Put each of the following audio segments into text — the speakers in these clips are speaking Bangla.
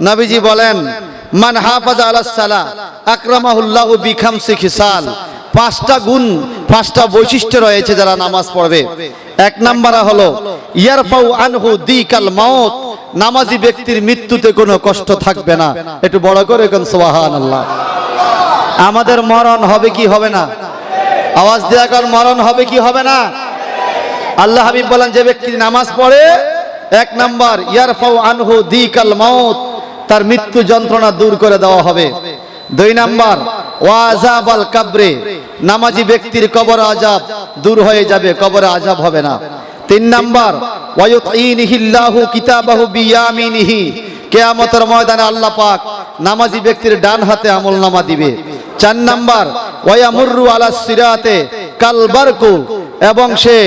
নবীজি বলেন, মান হাফাজ সালা, আকরামাহুল্লাহু বিখামসি খিসাল। পাঁচটা গুণ, পাঁচটা বৈশিষ্ট্য রয়েছে যারা নামাজ পড়বে। এক নাম্বার হলো, ইয়ারফাউ আনহু দিকাল মাউত। নামাজি ব্যক্তির মৃত্যুতে কোনো কষ্ট থাকবে না। একটু বড় করে কোন, সুবহানাল্লাহ। আমাদের মরণ হবে কি হবে না? আওয়াজ দেয়া কর মরণ হবে কি হবে না? আল্লাহ হাবিব বলেন, যে ব্যক্তি নামাজ পড়ে, এক নাম্বার, ইয়ারফাউ আনহু দিকাল মাউত। তার মৃত্যু যন্ত্রণা দূর করে দেওয়া হবে। দুই নাম্বার ওয়াজাব আল কাবরে, নামাজি ব্যক্তির কবর আজাব দূর হয়ে যাবে, কবরে আজাব হবে না। তিন নাম্বার ওয়ায়ুতিনিহিল্লাহু কিতাবাহু বিয়ামিনিহি, কিয়ামতের ময়দানে আল্লাহ পাক নামাজি ব্যক্তির ডান হাতে আমলনামা দিবে। চার নাম্বার, ওয়ায়ামুররু আলা সিরাতে কালবারকু এবং সে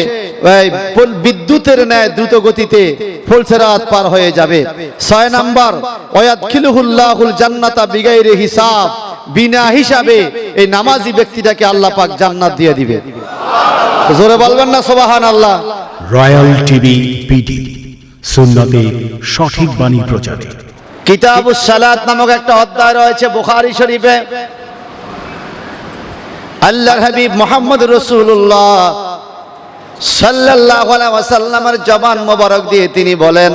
বিদ্যুতের ন্যায় দ্রুত গতিতে ফুলসেরাত পার হয়ে যাবে। ছয় নাম্বার ওয়াদখিলুহুল্লাহুল জান্নাতা বিগাইরে হিসাব। বিনা হিসাবে এই নামাজি ব্যক্তিটাকে আল্লাহ পাক জান্নাত দিয়ে দিবে। জোরে বলবেন না সুবহান আল্লাহ রয়্যাল টিভি পিডি সুন্নতে সঠিক বাণী প্রচারে। কিতাবুস সালাত নামক একটা অধ্যায় রয়েছে বুখারী শরীফে। আল্লাহর হাবিব মোহাম্মদ রসুল্লাহ সাল্লাল্লাহু আলাইহি ওয়াসাল্লামের জবান মোবারক দিয়ে তিনি বলেন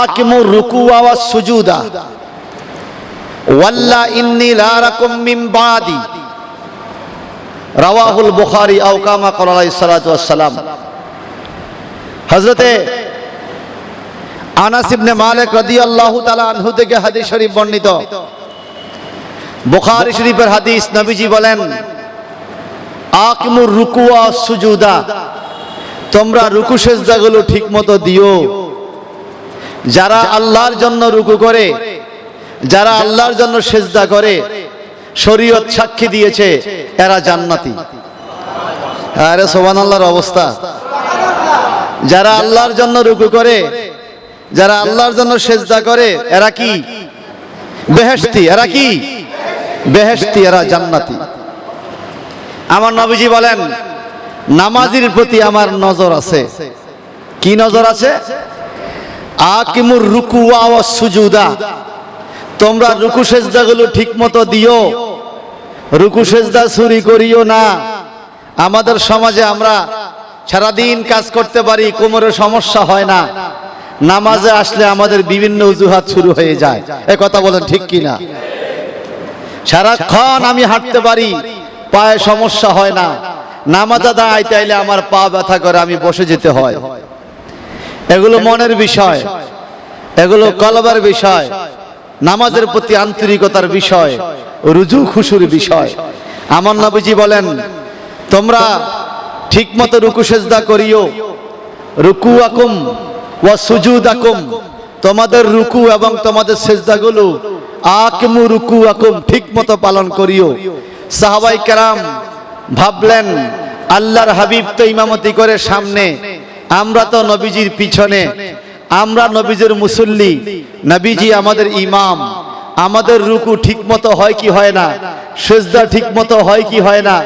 আকিমুর রুকুআ ওয়াস সুজুদা, ওয়াল্লা ইন্নী লা রাকুম মিন বাদি। রাওয়াহুল বুখারী আও কামা ক্বালা আলাইহিস সালাতু ওয়াস সালাম হযরতে আনাস ইবনে মালিক রাদিয়াল্লাহু তাআলা আনহু থেকে হাদিস শরীফ বর্ণিত। বুখারী শরীফের হাদিস নবীজি বলেন আকিমুর রুকুয়া সুজুদা। তোমরা রুকু সেজদাগুলো ঠিকমতো দিও। যারা আল্লাহর জন্য রুকু করে, যারা আল্লাহর জন্য সেজদা করে, শরীয়ত সাক্ষী দিয়েছে, এরা জান্নাতি। আরে সোবান অবস্থা। যারা আল্লাহর জন্য রুকু করে, যারা আল্লাহর জন্য সেজদা করে, এরা কি? বেহেশতি, এরা কি? বেহেশতি, এরা জান্নাতি। আমার নবীজি বলেন, নামাজির প্রতি আমার নজর আছে। কি নজর আছে? আকিমুর রুকু সুজুদা। তোমরা রুকু সেজদাগুলো ঠিক মতো দিও। রুকু সেজদা চুরি করিও না। আমাদের সমাজে আমরা সারাদিন কাজ করতে পারি কোমরের সমস্যা হয় না। নামাজে আসলে আমাদের বিভিন্ন অজুহাত শুরু হয়ে যায়। এ কথা বলেন ঠিক কি না সারাক্ষণ আমি হাঁটতে পারি পায়ে সমস্যা হয় না। নামাজে দাঁড়াইতে আইলে আমার পা ব্যথা করে আমি বসে যেতে হয়। এগুলো মনের বিষয়। এগুলো কলবের বিষয়। নামাজের প্রতি আন্তরিকতার বিষয়। রুজু খুশুর বিষয়। আমার নবীজি বলেন তোমরা ঠিকমতো রুকু সেজদা করিও। রুকু আকুম ওয়া সুজুদ আকুম তোমাদের রুকু এবং তোমাদের সেজদাগুলো আকমু রুকু আকুম ঠিকমতো পালন করিও। সাহাবাই কালাম ভাবলেন, আল্লাহর হাবিব তো ইমামতি করে সামনে, আমরা তো নবীজির পিছনে, আমরা নবীজির মুসল্লি, নবীজি আমাদের ইমাম। আমাদের রুকু ঠিকমতো হয় কি হয় না? সেজদা ঠিকমতো হয় কি হয় না?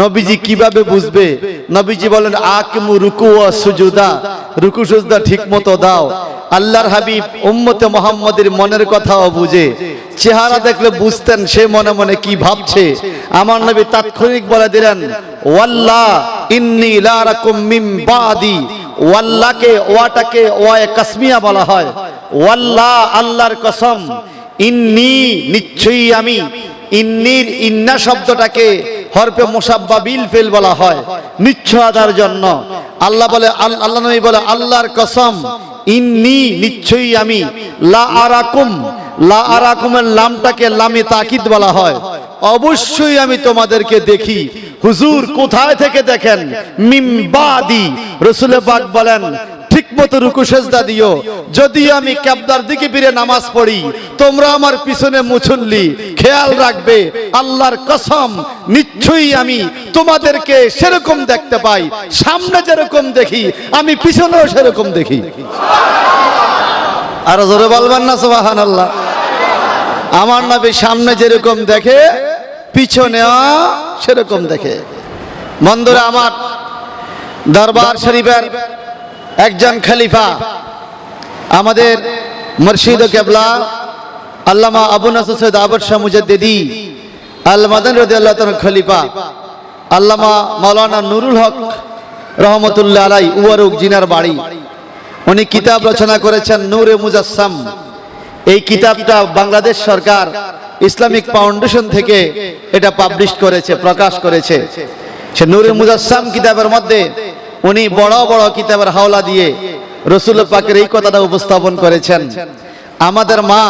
নবীজি কীভাবে বুঝবে? নবীজি বলেন, আকিমু রুকু ও সুজুদা। রুকু, সুজদা ঠিকমতো দাও। আল্লাহর হাবিব উম্মতে মোহাম্মদের মনের কথাও বুঝে। চেহারা দেখলে বুঝতেন সে মনে মনে কি ভাবছে। আমার নবী তাৎক্ষণিক বলে দিলেন ওয়াল্লাহ ইন্নি লা রাকুম মিন বাদি। ওয়াল্লাহকে ওয়াটাকে, ওয়ায়ে কাসমিয়া বলা হয়। ওয়াল্লাহ আল্লাহর কসম, ইন্নি নিশ্চয়ই আমি। ইন্নির ইন্না শব্দটাকে হরফে মোসাব্বাবিল ফেল বলা হয় নিশ্চয়তার জন্য। আল্লাহ বলে আল্লাহ নবী বলে, আল্লাহর কসম, ইন্নি নিশ্চয়ই আমি। লা আরাকুম, লা আরাকুমের লামটাকে লামে তাকিদ বলা হয়। অবশ্যই আমি তোমাদেরকে দেখি। হুজুর কোথায় থেকে দেখেন? মিমবাদি রসুলে পাক বলেন ঠিক মতো রুকু সেজদা দিও। যদি আমি ক্যাবদার দিকে ফিরে নামাজ পড়ি, তোমরা আমার পিছনে মুছল্লি। খেয়াল রাখবে, আল্লাহর কসম, নিশ্চয়ই আমি তোমাদেরকে সেরকম দেখতে পাই। সামনে যেরকম দেখি, আমি পিছনেও সেরকম দেখি। আর জোরে বলবেন না সুবাহান আল্লাহ আমার নবী সামনে যেরকম দেখে, পিছনেও সেরকম দেখে। বন্ধুরা আমার দরবার শরীফের একজন খলিফা, আমাদের মুর্শিদ কেবলা, আল্লামা আবু নাসর সৈয়দ আবর শাহ মুজাদ্দিদি আল মাদান রাদিয়াল্লাহু তাআলা খলিফা, আল্লামা মাওলানা নুরুল হক রহমতুল্লাহ আলাই উয়ারুক জিনার বাড়ি। উনি কিতাব রচনা করেছেন নূরে মুজাসসাম। এই কিতাবটা বাংলাদেশ সরকার ইসলামিক ফাউন্ডেশন থেকে এটা পাবলিশ করেছে, প্রকাশ করেছে। সে নূরে মুজাসসাম কিতাবের মধ্যে উনি বড় বড় কিতাবের হাওলা দিয়ে রসুল পাকের এই কথাটা উপস্থাপন করেছেন। আমাদের মা,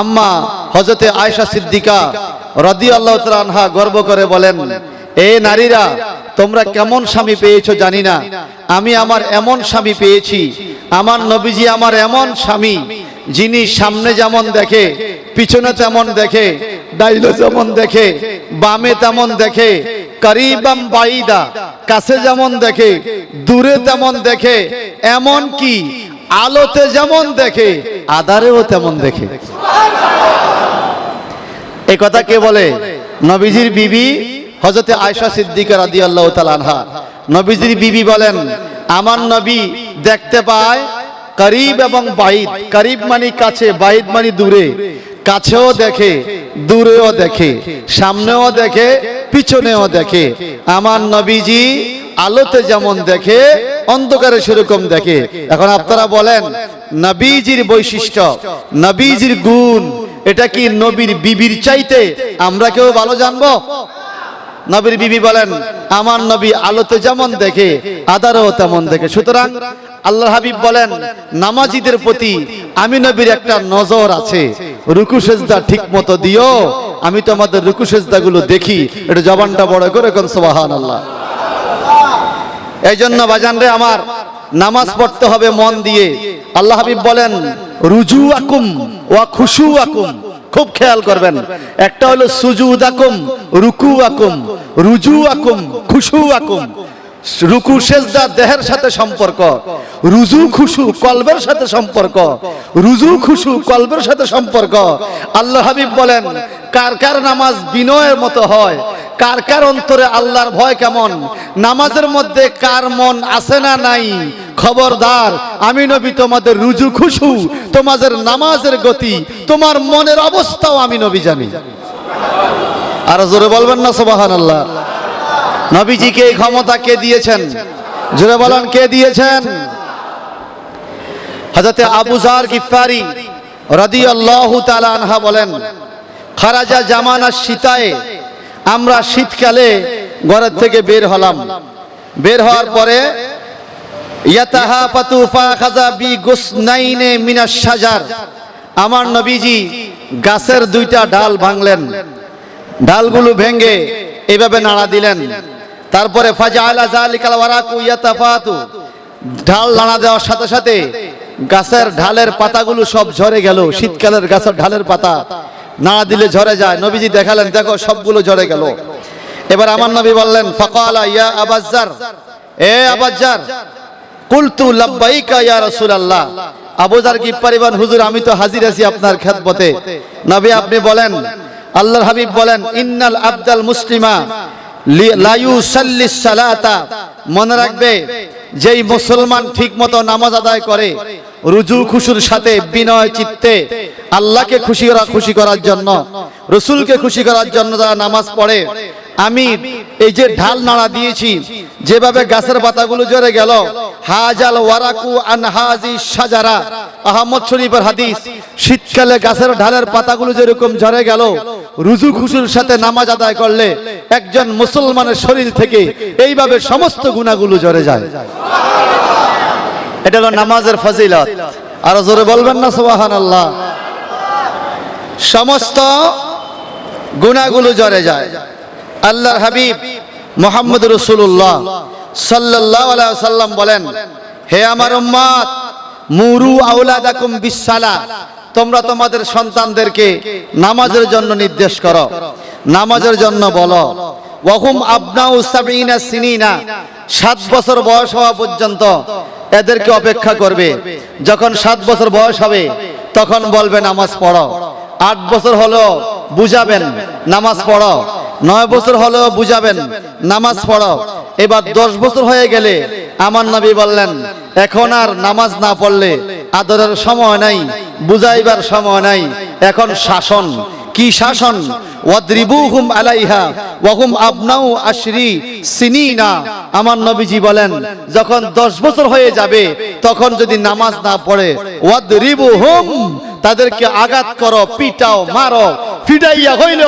আম্মা হজরতে আয়েশা সিদ্দিকা রদি আল্লাহ আনহা গর্ব করে বলেন, এ নারীরা, তোমরা কেমন স্বামী পেয়েছ জানি না। আমি আমার এমন স্বামী পেয়েছি। আমার নবীজি আমার এমন স্বামী, যিনি সামনে যেমন দেখে, পিছনে তেমন দেখে, ডাইলো যেমন দেখে, বামে তেমন দেখে, করিবাম বাইদা কাছে যেমন দেখে, দূরে তেমন দেখে, এমন কি? আলোতে যেমন দেখে আদারেও তেমন দেখে। এই কথা কে বলে? নবীজির বিবি হজরতে আয়সা সিদ্দিকা রাদি আল্লাহ আনহা। নবীজির বিবি বলেন, আমার নবী দেখতে পায় করিব এবং বাইদ করিব মানে কাছে বাইদ মানে দূরে। কাছেও দেখে, দূরেও দেখে, সামনেও দেখে, পিছনেও দেখে। আমার নবীজি আলোতে যেমন দেখে, অন্ধকারে সেরকম দেখে। এখন আপনারা বলেন, নবীজির বৈশিষ্ট্য, নবীজির গুণ, এটা কি নবীর বিবির চাইতে? আমরা কেউ ভালো জানব? নবীর বিবি বলেন, আমার নবী আলোতে যেমন দেখে, আদারও তেমন দেখে। সুতরাং আল্লাহ হাবিব বলেন, নামাজিদের প্রতি আমি নবীর একটা নজর আছে। রুকু, সেজদা ঠিক মতো দিও আমি তো আমাদের রুকু সেজদা গুলো দেখি। এটা জবানটা বড় করে কোন সোবাহান আল্লাহ এই জন্য বাজান রে আমার, নামাজ পড়তে হবে মন দিয়ে। আল্লাহ হাবিব বলেন রুজু আকুম ওয়া খুশু আকুম খুব খেয়াল করবেন। একটা হলো সুজুদ আকুম রুকু আকুম রুজু আকুম খুশু আকুম রুকু, সেজদা, দেহের সাথে সম্পর্ক। রুজু, খুশু, কলবের সাথে সম্পর্ক। রুজু, খুশু, কলবের সাথে সম্পর্ক। আল্লাহ হাবিব বলেন, কার কার নামাজ বিনয়ের মতো হয়? কার কার অন্তরে আল্লাহর ভয় কেমন? নামাজের মধ্যে কার মন আছে না নাই? খবরদার, আমি নবী, তোমাদের রুজু, খুশু, তোমাদের নামাজের গতি, তোমার মনের অবস্থাও আমি নবী জানি। আর জোরে বলবেন না সোবাহান আল্লাহ নবীজিকে এই ক্ষমতা কে দিয়েছেন? জোরে বলেন, কে দিয়েছেন? হযরতে আবু জার গিফারি রাদিয়াল্লাহু তাআলা আনহা বলেন, খারাজা জামানা শীতায়ে আমরা শীতকালে ঘরের থেকে বের হলাম। বের হওয়ার পরে, ইয়াতাহাফাতু ফাখাযা বি গুসনাইনে মিনাশ শাজার। আমার নবীজি গাছের দুইটা ডাল ভাঙলেন। ডালগুলো ভেঙে এভাবে নাড়া দিলেন। তারপরে ঢাল নাড়া দেওয়ার সাথে সাথে গাছের ঢালের পাতাগুলো সব ঝরে গেল, শীতকালের গাছের ঢালের পাতা। না দিলে ঝরে যায়, নবীজি দেখালেন, দেখো সবগুলো ঝরে গেল। এবার আমার নবী বললেন, ফাকালা ইয়া আবাজ্জার। এ আবাজ্জার, কুলতু লাব্বাইকা ইয়া রাসূলুল্লাহ। আবুজার পরিবার হুজুর, আমি তো হাজির আছি আপনার খেদমতে। নবী আপনি বলেন, আল্লাহর হাবিব বলেন, ইন্নাল আব্দাল মুসলিমা। মনে রাখবে, যেই মুসলমান ঠিকমতো নামাজ আদায় করে, রুজু খুশুর সাথে বিনয় চিত্তে আল্লাহকে খুশি করা, খুশি করার জন্য, রসুলকে খুশি করার জন্য যারা নামাজ পড়ে, আমি এই যে ঢাল নাড়া দিয়েছি, যেভাবে গাছের পাতাগুলো ঝরে গেল, হাজাল ওয়ারাকু আন হাজি সাজারা। আহমদ শরীফের হাদিস, শীতকালে গাছের ঢালের পাতাগুলো যেরকম ঝরে গেল, রুজু খুশুর সাথে নামাজ আদায় করলে একজন মুসলমানের শরীর থেকে এইভাবে সমস্ত গুণাগুলো ঝরে যায়। এটা হলো নামাজের ফজিলত। আর জোরে বলবেন না সুবাহান আল্লাহ সমস্ত গুণাগুলো ঝরে যায়। আল্লাহর হাবিব মোহাম্মদ রসুল্লাহ সাল্লাহ সাল্লাম বলেন, হে আমার উম্মাত মুরু আউলাদাকুম বিসালা তোমরা তোমাদের সন্তানদেরকে নামাজের জন্য নির্দেশ করো। নামাজের জন্য বলো। ওয়াহুম আবনাউ সাবিনা সিনিনা। সাত বছর বয়স হওয়া পর্যন্ত এদেরকে অপেক্ষা করবে। যখন সাত বছর বয়স হবে, তখন বলবে, নামাজ পড়ো। আট বছর হলো বুঝাবেন, নামাজ পড়ো। নয় বছর হলেও বুঝাবেন, নামাজ পড়ো। এবার দশ বছর হয়ে গেলে আমার নবী বললেন, এখন আর নামাজ না পড়লে আদরের সময় নাই, বুঝাইবার সময় নাই। এখন শাসন। কি শাসন? ওয়াদ্রিবুহুম আলাইহা ওয়াহুম আবনাউ আশরি সিনিনা। আমার নবীজি বলেন, যখন দশ বছর হয়ে যাবে, তখন যদি নামাজ না পড়ে, ওয়াদ্রিবুহুম, তাদেরকে আঘাত করো, পিটাও, মারো ফিডাইয়া হইল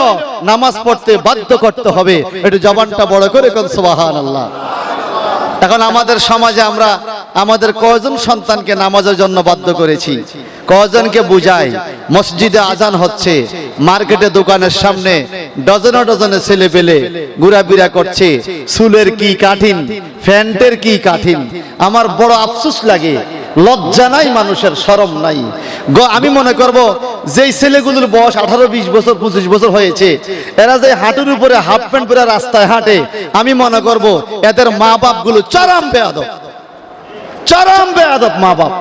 নামাজ পড়তে বাধ্য করতে হবে। একটু জবানটা বড় করে কোন, সুবহানাল্লাহ। এখন আমাদের সমাজে আমরা আমাদের কয়জন সন্তানকে নামাজের জন্য বাধ্য করেছি? কয়জনকে বুঝাই? মসজিদে আজান হচ্ছে, মার্কেটে দোকানের সামনে ডজনে ডজনে ছেলে পেলে ঘুরাবিরা করছে, চুলের কি কাঠিন ফ্যান্টের কি কাঠিন? আমার বড় আফসোস লাগে, লজ্জা নাই মানুষের, শরম নাই। আমি মনে করব যেই ছেলেগুলোর বয়স আঠারো, বিশ বছর, পঁচিশ বছর হয়েছে, এরা যে হাঁটুর উপরে হাফ প্যান্ট পরে রাস্তায় হাঁটে, আমি মনে করব এদের মা বাপগুলো চরম বেয়াদব। চরম বেয়াদব মা বাপ।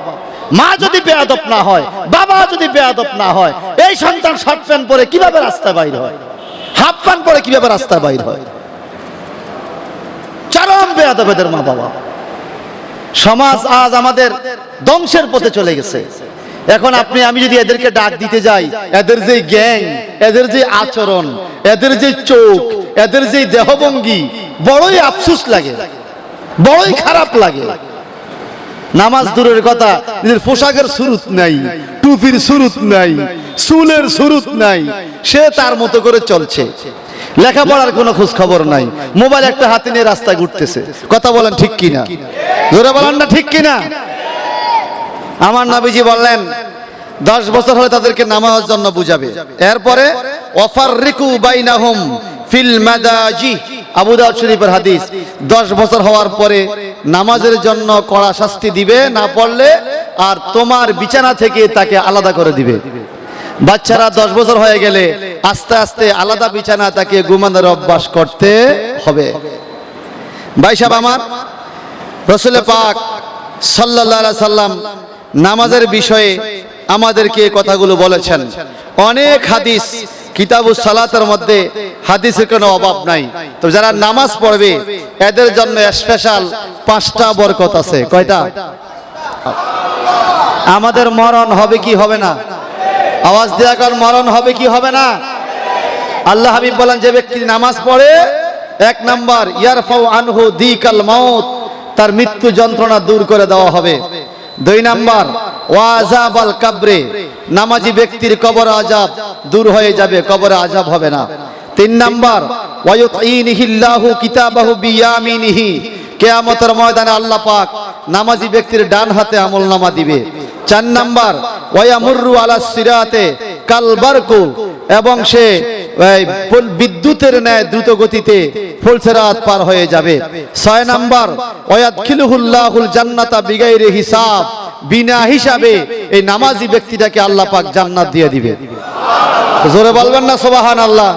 মা যদি বেয়াদব না হয়, বাবা যদি বেয়াদব না হয়, এই সন্তান শর্ট প্যান্ট পরে কীভাবে রাস্তায় বাইর হয়? হাফ প্যান্ট পরে কীভাবে রাস্তায় বাইর হয়? চরম বেয়াদব এদের মা বাবা। সমাজ আজ আমাদের ধ্বংসের পথে চলে গেছে। এখন আপনি, আমি যদি এদেরকে ডাক দিতে যাই, এদের যে গ্যাং, এদের যে আচরণ, এদের যে চোখ, এদের যে দেহভঙ্গি, বড়ই আফসুস লাগে, বড়ই খারাপ লাগে। নামাজ দূরের কথা, নিজের পোশাকের সুরুত নাই, টুপির সুরুত নাই, চুলের সুরুত নাই, সে তার মতো করে চলছে। লেখাপড়ার কোনো খোঁজ খবর নাই, মোবাইল একটা হাতে নিয়ে রাস্তায় ঘুরতেছে। কথা বলেন ঠিক কিনা? জোরে বলেন না ঠিক কিনা? আমার নবীজি বললেন, দশ বছর হলে তাদেরকে নামাজের জন্য বুঝাবে। এরপরে অফার রিকু বাইনাহুম ফিল মাদাজি। আবু দাউদ শরীফের হাদিস, দশ বছর হওয়ার পরে নামাজের জন্য কড়া শাস্তি দিবে, না পড়লে আর তোমার বিছানা থেকে তাকে আলাদা করে দিবে। বাচ্চারা দশ বছর হয়ে গেলে আস্তে আস্তে আলাদা বিছানা তাকে ঘুমানোর অভ্যাস করতে হবে। ভাই সাহেব আমার রসুলে পাক সাল্লাল্লাহু সাল্লাম নামাজের বিষয়ে আমাদেরকে কথাগুলো বলেছেন। অনেক হাদিস কিতাবু সালাতের মধ্যে হাদিসের কোনো অভাব নাই। তো যারা নামাজ পড়বে, এদের জন্য স্পেশাল পাঁচটা বরকত আছে। কয়টা? আমাদের মরণ হবে কি হবে না? আওয়াজ দেওয়া কর মরণ হবে কি হবে না? আল্লাহ হাবিব বলেন, যে ব্যক্তি নামাজ পড়ে, এক নাম্বার, ইয়ারফাউ আনহু দিকাল মাউত, তার মৃত্যু যন্ত্রণা দূর করে দেওয়া হবে। দুই নাম্বার ওয়াজাব আল কাবরে। নামাজি ব্যক্তির কবর আজাব দূর হয়ে যাবে, কবরে আজাব হবে না। তিন নাম্বার ওয়ায়ুতিনিহিল্লাহু কিতাবাহু বিয়ামিনিহি। কেয়ামতের ময়দানে আল্লাহ পাক নামাজি ব্যক্তির ডান হাতে আমলনামা দিবে। চার নাম্বার, ওয়ায়ামুররু আলা সিরাতে কালবারকু এবং সে বিদ্যুতের ন্যায় দ্রুত গতিতে ফুলসেরাত পার হয়ে যাবে। ছয় নাম্বার, ওয়াদখিলুহুল্লাহুল জান্নাতা বিগাইরে হিসাব। বিনা হিসাবে এই নামাজি ব্যক্তিটাকে আল্লাহ পাক জান্নাত দিয়ে দিবে। জোরে বলবেন না সোবাহান আল্লাহ